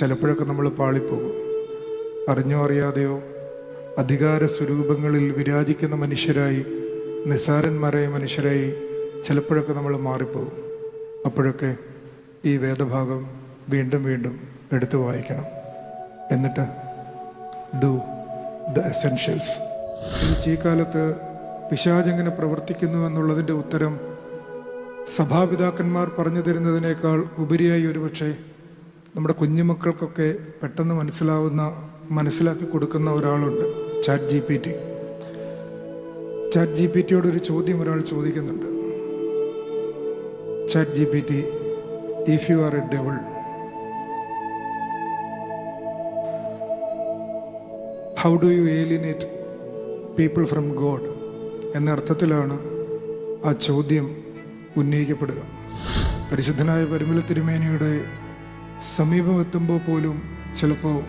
ചിലപ്പോഴൊക്കെ നമ്മൾ പാളിപ്പോകും. അറിഞ്ഞോ അറിയാതെയോ അധികാര സ്വരൂപങ്ങളിൽ വിരാജിക്കുന്ന മനുഷ്യരായി നിസാരന്മാരായ മനുഷ്യരായി ചിലപ്പോഴൊക്കെ നമ്മൾ മാറിപ്പോകും. അപ്പോഴൊക്കെ ഈ വേദഭാഗം വീണ്ടും വീണ്ടും എടുത്തു വായിക്കണം. എന്നിട്ട് ഡു ദ എസെൻഷ്യൽസ് ഈ കാലത്ത് പിശാജെങ്ങനെ പ്രവർത്തിക്കുന്നു എന്നുള്ളതിന്റെ ഉത്തരം സഭാപിതാക്കന്മാർ പറഞ്ഞു തരുന്നതിനേക്കാൾ ഉപരിയായി ഒരുപക്ഷെ നമ്മുടെ കുഞ്ഞുമക്കൾക്കൊക്കെ പെട്ടെന്ന് മനസ്സിലാവുന്ന മനസ്സിലാക്കി കൊടുക്കുന്ന ഒരാളുണ്ട് chat G P T chat G P ടിയോട് ഒരു ചോദ്യം ഒരാൾ ചോദിക്കുന്നുണ്ട്. Chat G P T if you are a devil how do you alienate people from God എന്ന അർത്ഥത്തിലാണ് ആ ചോദ്യം ഉന്നയിക്കപ്പെടുക. പരിശുദ്ധനായ പരിമല തിരുമേനിയുടെ സമീപം എത്തുമ്പോൾ പോലും ചിലപ്പോൾ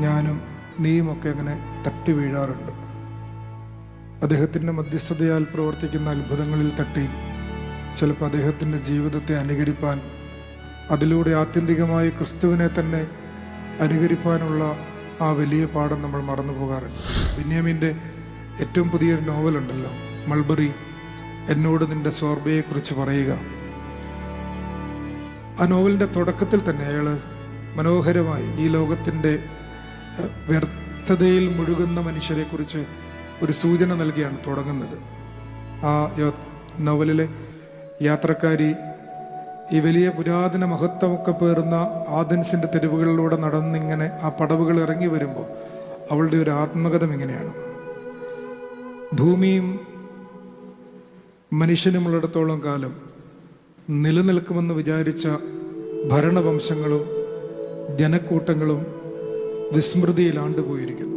ഞാനും നീയുമൊക്കെ അങ്ങനെ തട്ടി വീഴാറുണ്ട്. അദ്ദേഹത്തിന്റെ മധ്യസ്ഥതയാൽ പ്രവർത്തിക്കുന്ന അത്ഭുതങ്ങളിൽ തട്ടി ചിലപ്പോൾ അദ്ദേഹത്തിന്റെ ജീവിതത്തെ അനുകരിപ്പാൻ അതിലൂടെ ആത്യന്തികമായി ക്രിസ്തുവിനെ തന്നെ അനുകരിപ്പാനുള്ള ആ വലിയ പാഠം നമ്മൾ മറന്നു പോകാറുണ്ട് ബെന്യാമിന്റെ ഏറ്റവും പുതിയൊരു നോവലുണ്ടല്ലോ മൾബറി എന്നോട് നിന്റെ സോർബയെക്കുറിച്ച് പറയുക. ആ നോവലിന്റെ തുടക്കത്തിൽ തന്നെ അയാൾ മനോഹരമായി ഈ ലോകത്തിന്റെ വ്യർത്ഥതയിൽ മുഴുകുന്ന മനുഷ്യരെക്കുറിച്ച് ഒരു സൂചന നൽകിയാണ് തുടങ്ങുന്നത്. ആ നോവലിലെ യാത്രക്കാരി ഈ വലിയ പുരാതന മഹത്വമൊക്കെ പേറുന്ന ആദൻസിന്റെ തെരുവുകളിലൂടെ നടന്നിങ്ങനെ ആ പടവുകൾ ഇറങ്ങി വരുമ്പോൾ അവളുടെ ഒരു ആത്മകഥം ഇങ്ങനെയാണ്. ഭൂമിയും മനുഷ്യനുമുള്ളിടത്തോളം കാലം നിലനിൽക്കുമെന്ന് വിചാരിച്ച ഭരണവംശങ്ങളും ജനക്കൂട്ടങ്ങളും വിസ്മൃതിയിലാണ്ടുപോയിരിക്കുന്നു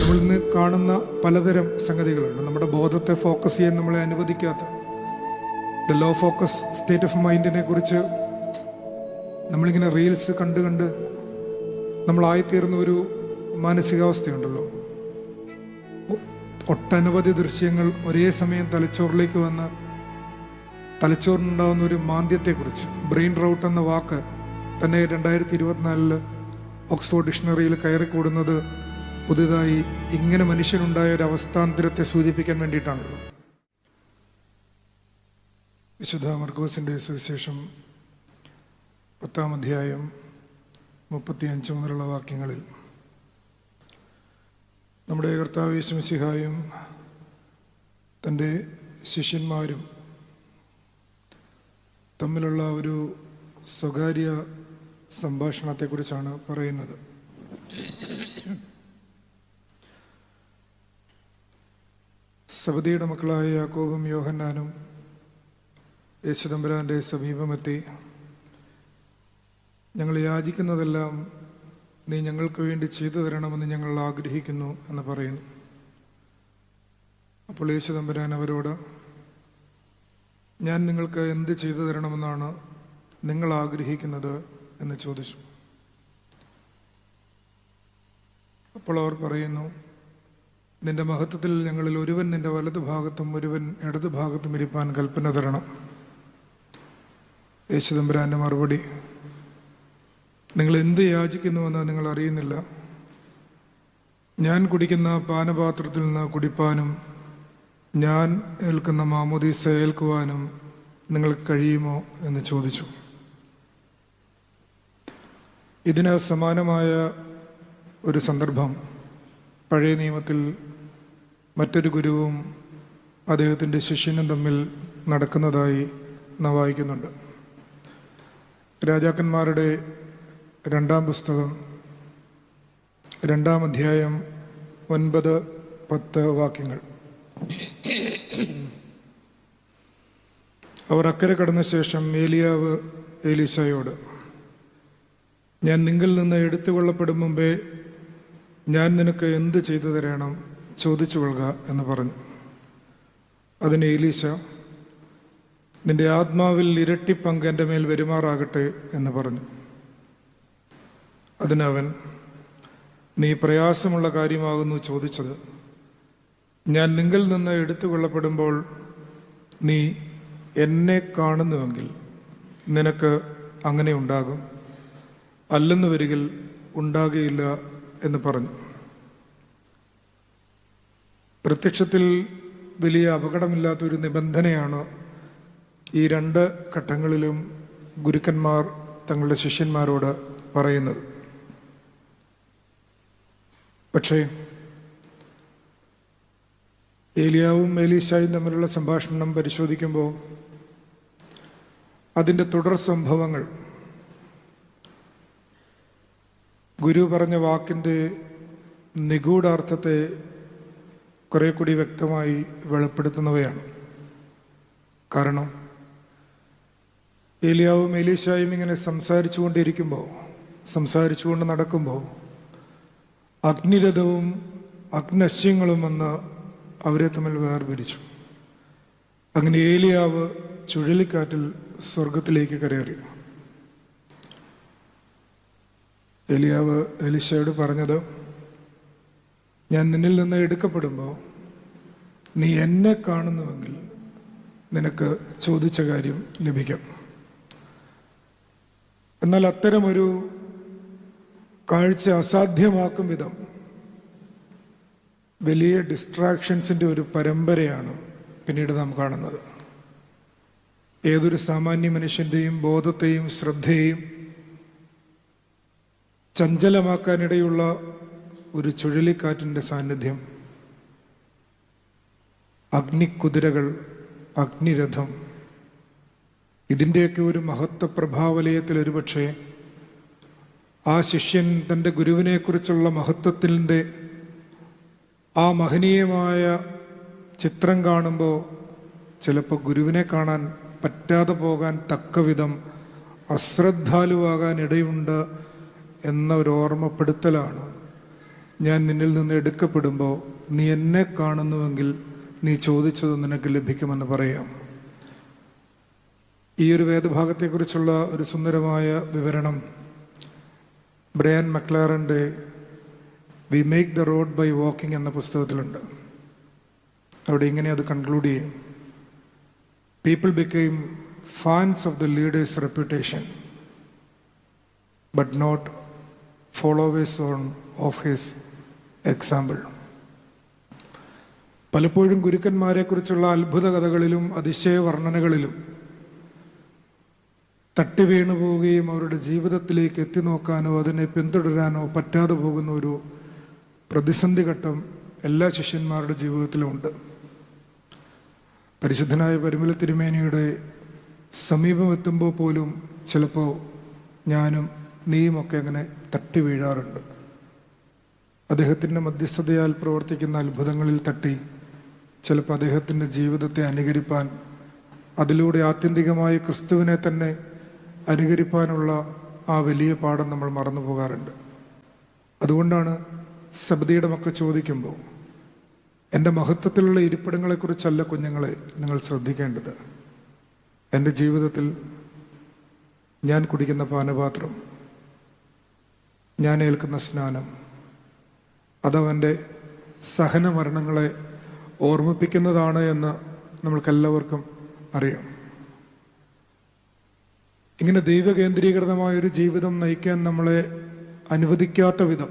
നമ്മൾ ഇന്ന് കാണുന്ന പലതരം സംഗതികളുണ്ട്. നമ്മുടെ ബോധത്തെ ഫോക്കസ് ചെയ്യാൻ നമ്മളെ അനുവദിക്കാത്ത the low focus state of മൈൻഡിനെ കുറിച്ച് നമ്മളിങ്ങനെ റീൽസ് കണ്ട് കണ്ട് നമ്മളായിത്തീർന്ന ഒരു മാനസികാവസ്ഥയുണ്ടല്ലോ. ഒട്ടനവധി ദൃശ്യങ്ങൾ ഒരേ സമയം തലച്ചോറിലേക്ക് വന്ന് തലച്ചോറിനുണ്ടാകുന്ന ഒരു മാന്ദ്യത്തെക്കുറിച്ച് ബ്രെയിൻ റൗട്ട് എന്ന വാക്ക് തന്നെ രണ്ടായിരത്തി ഇരുപത്തിനാലിൽ ഓക്സ്ഫോർഡ് ഡിക്ഷണറിയിൽ കയറിക്കൂടുന്നത് പുതുതായി ഇങ്ങനെ മനുഷ്യനുണ്ടായ ഒരു അവസ്ഥാന്തരത്തെ സൂചിപ്പിക്കാൻ വേണ്ടിയിട്ടാണല്ലോ വിശുദ്ധ മർക്കോസിന്റെ സുവിശേഷം പത്താം അധ്യായം മുപ്പത്തിയഞ്ച് മുതലുള്ള വാക്യങ്ങളിൽ നമ്മുടെ കർത്താവ് യേശുമിശിഹായും തന്റെ ശിഷ്യന്മാരും തമ്മിലുള്ള ഒരു സ്വകാര്യ സംഭാഷണത്തെക്കുറിച്ചാണ് പറയുന്നത്. സബദിയുടെ മക്കളായ യാക്കോബും യോഹന്നാനും യേശുദമ്പരാന്റെ സമീപമെത്തി. ഞങ്ങൾ യാചിക്കുന്നതെല്ലാം നീ ഞങ്ങൾക്ക് വേണ്ടി ചെയ്തു തരണമെന്ന് ഞങ്ങൾ ആഗ്രഹിക്കുന്നു എന്ന് പറയുന്നു. അപ്പോൾ യേശുദമ്പരാൻ അവരോട് ഞാൻ നിങ്ങൾക്ക് എന്ത് ചെയ്തു തരണമെന്നാണ് നിങ്ങൾ ആഗ്രഹിക്കുന്നത് എന്ന് ചോദിച്ചു. അപ്പോൾ അവർ പറയുന്നു നിന്റെ മഹത്വത്തിൽ ഞങ്ങളിൽ ഒരുവൻ നിന്റെ വലതു ഭാഗത്തും ഒരുവൻ ഇടതു ഭാഗത്തും ഇരിപ്പാൻ കൽപ്പന തരണം. യേശുദമ്പരാന്റെ മറുപടി നിങ്ങൾ എന്ത് യാചിക്കുന്നുവെന്ന് നിങ്ങൾ അറിയുന്നില്ല. ഞാൻ കുടിക്കുന്ന പാനപാത്രത്തിൽ നിന്ന് കുടിപ്പാനും ഞാൻ ഏൽക്കുന്ന മാമോദീസ ഏൽക്കുവാനും നിങ്ങൾക്ക് കഴിയുമോ എന്ന് ചോദിച്ചു. ഇതിന് സമാനമായ ഒരു സന്ദർഭം. പഴയ നിയമത്തിൽ മറ്റൊരു ഗുരുവും അദ്ദേഹത്തിന്റെ ശിഷ്യനും തമ്മിൽ നടക്കുന്നതായി നാം വായിക്കുന്നുണ്ട്. രാജാക്കന്മാരുടെ രണ്ടാം പുസ്തകം രണ്ടാം അധ്യായം ഒൻപത് പത്ത് വാക്യങ്ങൾ. അവർ അക്കരെ കടന്ന ശേഷം ഏലിയാവ് ഏലീശയോട് ഞാൻ നിങ്ങൾ നിന്ന് എടുത്തുകൊള്ളപ്പെടും മുമ്പേ ഞാൻ നിനക്ക് എന്ത് ചെയ്തു തരണം? ചോദിച്ചു കൊള്ളുക എന്ന് പറഞ്ഞു. അതിന് ഏലീശ നിന്റെ ആത്മാവിൽ ഇരട്ടി പങ്ക് എന്റെ മേൽ വരുമാറാകട്ടെ എന്ന് പറഞ്ഞു. അതിനവൻ നീ പ്രയാസമുള്ള കാര്യമാകുന്നു ചോദിച്ചത് ഞാൻ നിങ്ങൾ നിന്ന് എടുത്തുകൊള്ളപ്പെടുമ്പോൾ നീ എന്നെ കാണുന്നുവെങ്കിൽ നിനക്ക് അങ്ങനെ ഉണ്ടാകും. അല്ലെന്ന് വരികിൽ ഉണ്ടാകുകയില്ല എന്ന് പറഞ്ഞു. പ്രത്യക്ഷത്തിൽ വലിയ അപകടമില്ലാത്തൊരു നിബന്ധനയാണ് ഈ രണ്ട് ഘട്ടങ്ങളിലും ഗുരുക്കന്മാർ തങ്ങളുടെ ശിഷ്യന്മാരോട് പറയുന്നത്. പക്ഷേ ഏലിയാവും ഏലീശായും തമ്മിലുള്ള സംഭാഷണം പരിശോധിക്കുമ്പോൾ അതിന്റെ തുടർ സംഭവങ്ങൾ. ഗുരു പറഞ്ഞ വാക്കിന്റെ നിഗൂഢാർത്ഥത്തെ കുറെ കൂടി വ്യക്തമായി വെളിപ്പെടുത്തുന്നവയാണ്. കാരണം ഏലിയാവും ഏലീശായും ഇങ്ങനെ സംസാരിച്ചു കൊണ്ടിരിക്കുമ്പോൾ സംസാരിച്ചുകൊണ്ട് നടക്കുമ്പോൾ അഗ്നിരഥവും അഗ്നശ്യങ്ങളും വന്ന് അവരെ തമ്മിൽ വേർപിരിച്ചു. അങ്ങനെ ഏലിയാവ് ചുഴലിക്കാറ്റിൽ സ്വർഗത്തിലേക്ക് കരയറി. എലിയാവ് എലിശയോട് പറഞ്ഞത് ഞാൻ നിന്നിൽ നിന്ന് എടുക്കപ്പെടുമ്പോൾ നീ എന്നെ കാണുന്നുവെങ്കിൽ നിനക്ക് ചോദിച്ച കാര്യം ലഭിക്കും. എന്നാൽ അത്തരമൊരു കാഴ്ച അസാധ്യമാക്കും വിധം വലിയ ഡിസ്ട്രാക്ഷൻസിന്റെ ഒരു പരമ്പരയാണ് പിന്നീട് നാം കാണുന്നത്. ഏതൊരു സാമാന്യ മനുഷ്യന്റെയും ബോധത്തെയും ശ്രദ്ധയെയും ചഞ്ചലമാക്കാനിടയുള്ള ഒരു ചുഴലിക്കാറ്റിന്റെ സാന്നിധ്യം. അഗ്നിക്കുതിരകൾ അഗ്നിരഥം ഇതിന്റെയൊക്കെ ഒരു മഹത്വ പ്രഭാവലയത്തിൽ ഒരുപക്ഷെ ആ ശിഷ്യൻ തന്റെ ഗുരുവിനെക്കുറിച്ചുള്ള മഹത്വത്തിന്റെ ആ മഹനീയമായ ചിത്രം കാണുമ്പോൾ ചിലപ്പോൾ ഗുരുവിനെ കാണാൻ പറ്റാതെ പോകാൻ തക്കവിധം അശ്രദ്ധാലുവാകാൻ ഇടയുണ്ട് എന്ന ഒരു ഓർമ്മപ്പെടുത്തലാണ്. ഞാൻ നിന്നിൽ നിന്ന് എടുക്കപ്പെടുമ്പോൾ നീ എന്നെ കാണുന്നുവെങ്കിൽ നീ ചോദിച്ചത് നിനക്ക് ലഭിക്കുമെന്ന് പറയാം. ഈ ഒരു വേദഭാഗത്തെക്കുറിച്ചുള്ള ഒരു സുന്ദരമായ വിവരണം Brian മക്ലാറിന്റെ we make the road by walking എന്ന പുസ്തകത്തിലുണ്ട്. അവിടെ ഇങ്ങനെ അത് കൺക്ലൂഡ് ചെയ്യും. People became fans of the leader's reputation, but not followers on, of his example. പലപ്പോഴും ഗുരുക്കന്മാരെക്കുറിച്ചുള്ള അത്ഭുത കഥകളിലും അതിശയ വർണനകളിലും തട്ടി വീണു പോവുകയും അവരുടെ ജീവിതത്തിലേക്ക് എത്തി നോക്കാനോ അതിനെ പിന്തുടരാനോ പറ്റാതെ പോകുന്ന ഒരു പ്രതിസന്ധി ഘട്ടം എല്ലാ ശിഷ്യന്മാരുടെ ജീവിതത്തിലും ഉണ്ട് പരിശുദ്ധനായ പരിമല തിരുമേനിയുടെ സമീപം എത്തുമ്പോൾ പോലും ചിലപ്പോൾ ഞാനും നീയുമൊക്കെ അങ്ങനെ തട്ടി വീഴാറുണ്ട്. അദ്ദേഹത്തിന്റെ മധ്യസ്ഥതയാൽ പ്രവർത്തിക്കുന്ന അത്ഭുതങ്ങളിൽ തട്ടി ചിലപ്പോൾ അദ്ദേഹത്തിന്റെ ജീവിതത്തെ അനുകരിപ്പാൻ അതിലൂടെ ആത്യന്തികമായി ക്രിസ്തുവിനെ തന്നെ അനുകരിപ്പാനുള്ള ആ വലിയ പാഠം നമ്മൾ മറന്നു പോകാറുണ്ട് അതുകൊണ്ടാണ് സബദിയുടെ മക്കൾ ചോദിക്കുമ്പോൾ എന്റെ മഹത്വത്തിലുള്ള ഇരിപ്പിടങ്ങളെക്കുറിച്ചല്ല കുഞ്ഞുങ്ങളെ നിങ്ങൾ ശ്രദ്ധിക്കേണ്ടത്. എന്റെ ജീവിതത്തിൽ ഞാൻ കുടിക്കുന്ന പാനപാത്രം ഞാൻ ഏൽക്കുന്ന സ്നാനം അതവന്റെ സഹന മരണങ്ങളെ ഓർമ്മിപ്പിക്കുന്നതാണ് എന്ന് നമ്മൾക്കെല്ലാവർക്കും അറിയാം. ഇങ്ങനെ ദൈവകേന്ദ്രീകൃതമായ ഒരു ജീവിതം നയിക്കാൻ നമ്മളെ അനുവദിക്കാത്ത വിധം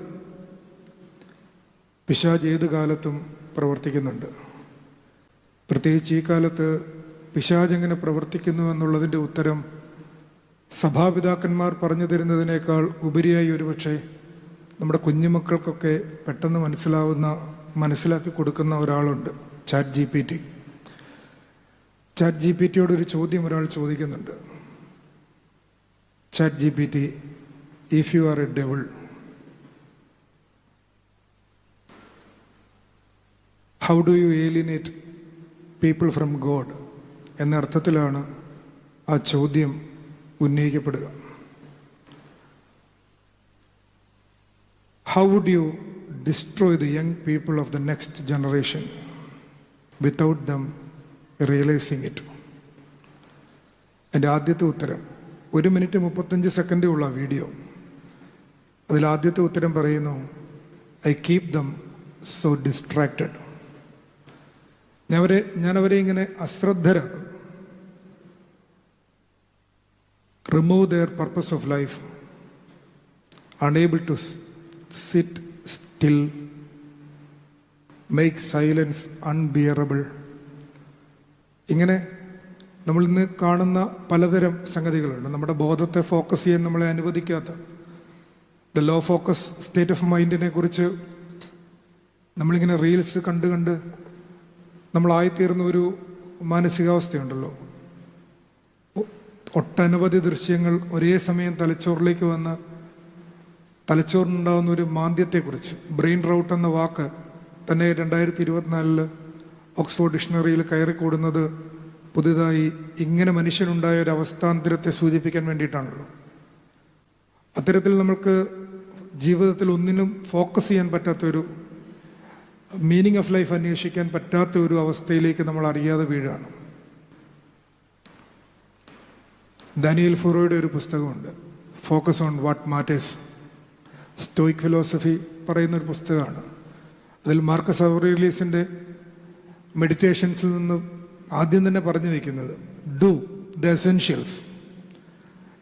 പിശാജ് ഏത് കാലത്തും പ്രവർത്തിക്കുന്നുണ്ട്. പ്രത്യേകിച്ച് ഈ കാലത്ത് പിശാജ് എങ്ങനെ പ്രവർത്തിക്കുന്നു എന്നുള്ളതിന്റെ ഉത്തരം സഭാപിതാക്കന്മാർ പറഞ്ഞു തരുന്നതിനേക്കാൾ ഉപരിയായി ഒരുപക്ഷെ നമ്മുടെ കുഞ്ഞുമക്കൾക്കൊക്കെ പെട്ടെന്ന് മനസ്സിലാവുന്ന മനസ്സിലാക്കി കൊടുക്കുന്ന ഒരാളുണ്ട് chat G P T chat G P ടിയോട് ഒരു ചോദ്യം ഒരാൾ ചോദിക്കുന്നുണ്ട്. Chat G P T if you are a devil how do you alienate people from God എന്ന അർത്ഥത്തിലാണ് ആ ചോദ്യം ഉന്നയിക്കപ്പെടുക. How would you destroy the young people of the next generation without them realising it എന്റെ ആദ്യത്തെ ഉത്തരം ഒരു minute മുപ്പത്തഞ്ച് സെക്കൻഡേ ഉള്ള വീഡിയോ. അതിൽ ആദ്യത്തെ ഉത്തരം പറയുന്നു I keep them so distracted ഞാൻ അവരെ ഞാൻ അവരെ ഇങ്ങനെ അശ്രദ്ധരാക്കും. Remove their purpose of life unable to sit still still, silence unbearable. ഇങ്ങനെ നമ്മൾ ഇന്ന് കാണുന്ന പലതരം സംഗതികളുണ്ട്. നമ്മുടെ ബോധത്തെ ഫോക്കസ് ചെയ്യാൻ നമ്മളെ അനുവദിക്കാത്ത. The low focus state of മൈൻഡിനെ കുറിച്ച് നമ്മളിങ്ങനെ റീൽസ് കണ്ട് കണ്ട് നമ്മളായിത്തീർന്ന ഒരു മാനസികാവസ്ഥയുണ്ടല്ലോ ഒട്ടനവധി ദൃശ്യങ്ങൾ ഒരേ സമയം തലച്ചോറിലേക്ക് വന്ന് തലച്ചോറിനുണ്ടാകുന്ന ഒരു മാന്ദ്യത്തെക്കുറിച്ച് ബ്രെയിൻ റൗട്ട് എന്ന വാക്ക് തന്നെ രണ്ടായിരത്തി ഇരുപത്തിനാലിൽ ഓക്സ്ഫോർഡ് ഡിക്ഷണറിയിൽ കയറിക്കൂടുന്നത് പുതുതായി ഇങ്ങനെ മനുഷ്യനുണ്ടായ ഒരു അവസ്ഥാന്തരത്തെ സൂചിപ്പിക്കാൻ വേണ്ടിയിട്ടാണല്ലോ. അത്തരത്തിൽ നമ്മൾക്ക് ജീവിതത്തിൽ ഒന്നിനും ഫോക്കസ് ചെയ്യാൻ പറ്റാത്ത ഒരു മീനിങ് ഓഫ് ലൈഫ് അന്വേഷിക്കാൻ പറ്റാത്ത ഒരു അവസ്ഥയിലേക്ക് നമ്മൾ അറിയാതെ വീഴാണ്. ദാനിയൽ ഫുറോയുടെ ഒരു പുസ്തകമുണ്ട്. Focus on what matters stoic philosophy പറയുന്ന ഒരു പുസ്തകമാണ്. അതിൽ മാർക്കസ് അവറീലീസിന്റെ മെഡിറ്റേഷൻസിൽ നിന്ന് ആദ്യം തന്നെ പറഞ്ഞു വയ്ക്കുന്നത് ഡു ദ എസെൻഷ്യൽസ്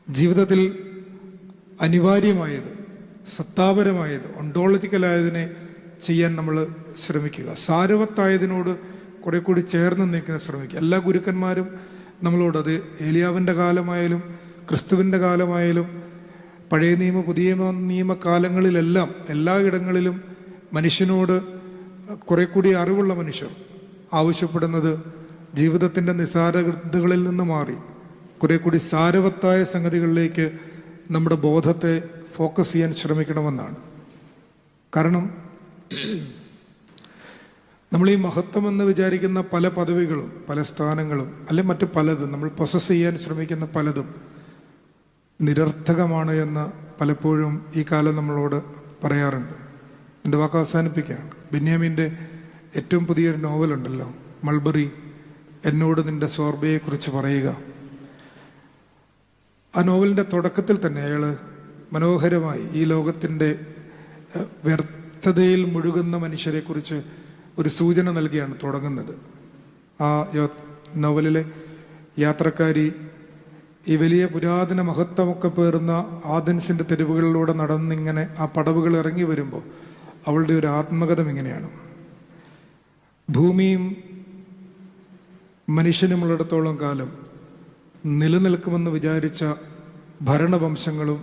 ജീവിതത്തിൽ അനിവാര്യമായത് സത്താപരമായത് ഒണ്ടോളജിക്കലായതിനെ ചെയ്യാൻ നമ്മൾ ശ്രമിക്കുക. സാരവത്തായതിനോട് കുറെ കൂടി ചേർന്ന് നിൽക്കാൻ ശ്രമിക്കുക. എല്ലാ ഗുരുക്കന്മാരും നമ്മളോട് അത് ഏലിയാവിന്റെ കാലമായാലും ക്രിസ്തുവിന്റെ കാലമായാലും പഴയ നിയമ പുതിയ നിയമ കാലങ്ങളിലെല്ലാം എല്ലായിടങ്ങളിലും മനുഷ്യനോട് കുറെ കൂടി അറിവുള്ള മനുഷ്യർ ആവശ്യപ്പെടുന്നത് ജീവിതത്തിന്റെ നിസാരതകളിൽ നിന്ന് മാറി. കുറെ കൂടി സാരവത്തായ സംഗതികളിലേക്ക് നമ്മുടെ ബോധത്തെ ഫോക്കസ് ചെയ്യാൻ ശ്രമിക്കണമെന്നാണ്. കാരണം നമ്മൾ ഈ മഹത്വം എന്ന് വിചാരിക്കുന്ന പല പദവികളും പല സ്ഥാനങ്ങളും അല്ലെ മറ്റു പലതും നമ്മൾ പ്രൊസസ് ചെയ്യാൻ ശ്രമിക്കുന്ന പലതും നിരർത്ഥകമാണ് എന്ന് പലപ്പോഴും ഈ കാലം നമ്മളോട് പറയാറുണ്ട്. എന്റെ വാക്ക് അവസാനിപ്പിക്കുകയാണ് ബെന്യാമിന്റെ ഏറ്റവും പുതിയൊരു നോവലുണ്ടല്ലോ മൾബറി എന്നോട് നിന്റെ സോർബയെക്കുറിച്ച് പറയുക. ആ നോവലിന്റെ തുടക്കത്തിൽ തന്നെ അയാൾ മനോഹരമായി ഈ ലോകത്തിന്റെ വ്യർത്ഥതയിൽ മുഴുകുന്ന മനുഷ്യരെക്കുറിച്ച് ഒരു സൂചന നൽകിയാണ് തുടങ്ങുന്നത്. ആ നോവലിലെ യാത്രക്കാരി ഈ വലിയ പുരാതന മഹത്വമൊക്കെ പേറുന്ന ആദൻസിന്റെ തെരുവുകളിലൂടെ നടന്നിങ്ങനെ ആ പടവുകൾ ഇറങ്ങി വരുമ്പോൾ അവളുടെ ഒരു ആത്മകഥം ഇങ്ങനെയാണ്. ഭൂമിയും മനുഷ്യനുമുള്ളിടത്തോളം കാലം നിലനിൽക്കുമെന്ന് വിചാരിച്ച ഭരണവംശങ്ങളും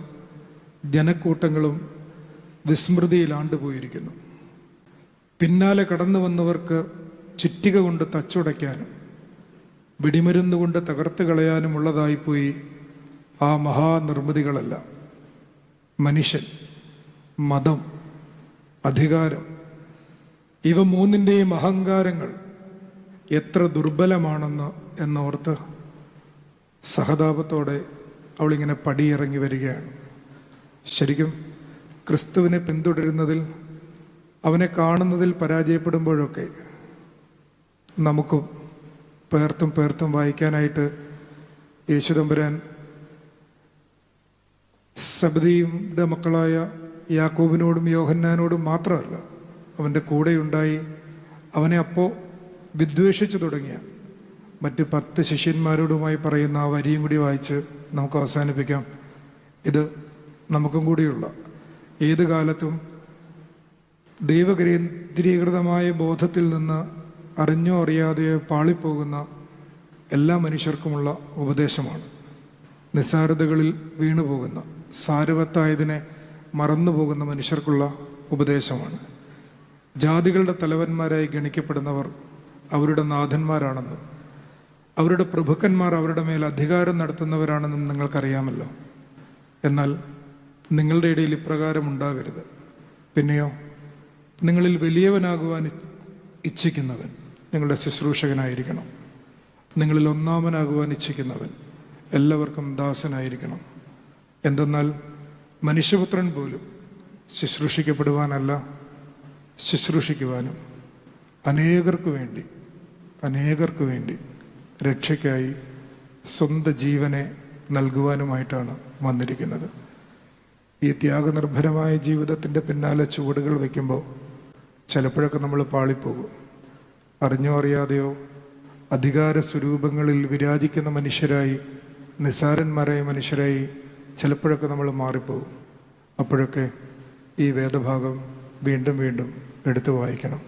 ജനക്കൂട്ടങ്ങളും വിസ്മൃതിയിൽ ആണ്ടുപോയിരിക്കുന്നു പിന്നാലെ കടന്നു വന്നവർക്ക് ചുറ്റിക കൊണ്ട് തച്ചുടയ്ക്കാനും വെടിമരുന്ന് കൊണ്ട് തകർത്ത് കളയാനുമുള്ളതായിപ്പോയി ആ മഹാനിർമ്മിതികളെല്ലാം. മനുഷ്യൻ മതം അധികാരം ഇവ മൂന്നിന്റെയും അഹങ്കാരങ്ങൾ എത്ര ദുർബലമാണെന്ന് എന്നോർത്ത് സഹതാപത്തോടെ അവളിങ്ങനെ പടിയിറങ്ങി വരികയാണ്. ശരിക്കും ക്രിസ്തുവിനെ പിന്തുടരുന്നതിൽ അവനെ കാണുന്നതിൽ പരാജയപ്പെടുമ്പോഴൊക്കെ നമുക്കും പേർത്തും പേർത്തും വായിക്കാനായിട്ട് യേശുദമ്പുരാൻ സബദിയുടെ മക്കളായ യാക്കോബിനോടും യോഹന്നാനോടും മാത്രമല്ല അവന്റെ കൂടെയുണ്ടായി. അവനെ അപ്പോൾ വിദ്വേഷിച്ചു തുടങ്ങിയ മറ്റ് പത്ത് ശിഷ്യന്മാരോടുമായി പറയുന്ന ആ വരിയും കൂടി വായിച്ച് നമുക്ക് അവസാനിപ്പിക്കാം. ഇത് നമുക്കും കൂടിയുള്ള ഏത് കാലത്തും ദൈവകേന്ദ്രീകൃതമായ ബോധത്തിൽ നിന്ന് അറിഞ്ഞോ അറിയാതെയോ പാളിപ്പോകുന്ന എല്ലാ മനുഷ്യർക്കുമുള്ള ഉപദേശമാണ്. നിസ്സാരതകളിൽ വീണുപോകുന്ന സാരവത്തായതിനെ മറന്നുപോകുന്ന മനുഷ്യർക്കുള്ള ഉപദേശമാണ്. ജാതികളുടെ തലവന്മാരായി ഗണിക്കപ്പെടുന്നവർ അവരുടെ നാഥന്മാരാണെന്നും അവരുടെ പ്രഭുക്കന്മാർ അവരുടെ മേൽ അധികാരം നടത്തുന്നവരാണെന്നും നിങ്ങൾക്കറിയാമല്ലോ. എന്നാൽ നിങ്ങളുടെ ഇടയിൽ ഇപ്രകാരം ഉണ്ടാകരുത്. പിന്നെയോ നിങ്ങളിൽ വലിയവനാകുവാൻ ഇച്ഛിക്കുന്നവൻ നിങ്ങളുടെ ശുശ്രൂഷകനായിരിക്കണം. നിങ്ങളിൽ ഒന്നാമനാകുവാൻ ഇച്ഛിക്കുന്നവൻ എല്ലാവർക്കും ദാസനായിരിക്കണം. എന്തെന്നാൽ മനുഷ്യപുത്രൻ പോലും ശുശ്രൂഷിക്കപ്പെടുവാനല്ല ശുശ്രൂഷിക്കുവാനും അനേകർക്ക് വേണ്ടി അനേകർക്ക് വേണ്ടി രക്ഷയ്ക്കായി സ്വന്തം ജീവനെ നൽകുവാനുമായിട്ടാണ് വന്നിരിക്കുന്നത്. ഈ ത്യാഗനിർഭരമായ ജീവിതത്തിന്റെ പിന്നാലെ ചുവടുകൾ വയ്ക്കുമ്പോൾ ചിലപ്പോഴൊക്കെ നമ്മൾ പാളിപ്പോകും. അറിഞ്ഞോ അറിയാതെയോ അധികാര സ്വരൂപങ്ങളിൽ വിരാജിക്കുന്ന മനുഷ്യരായി നിസാരന്മാരായ മനുഷ്യരായി ചിലപ്പോഴൊക്കെ നമ്മൾ മാറിപ്പോകും. അപ്പോഴൊക്കെ ഈ വേദഭാഗം വീണ്ടും വീണ്ടും എടുത്തു വായിക്കണം.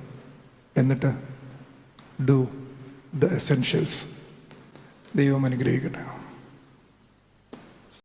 എന്നിട്ട് ഡു ദ എസെൻഷ്യൽസ്. ദൈവം അനുഗ്രഹിക്കട്ടെ.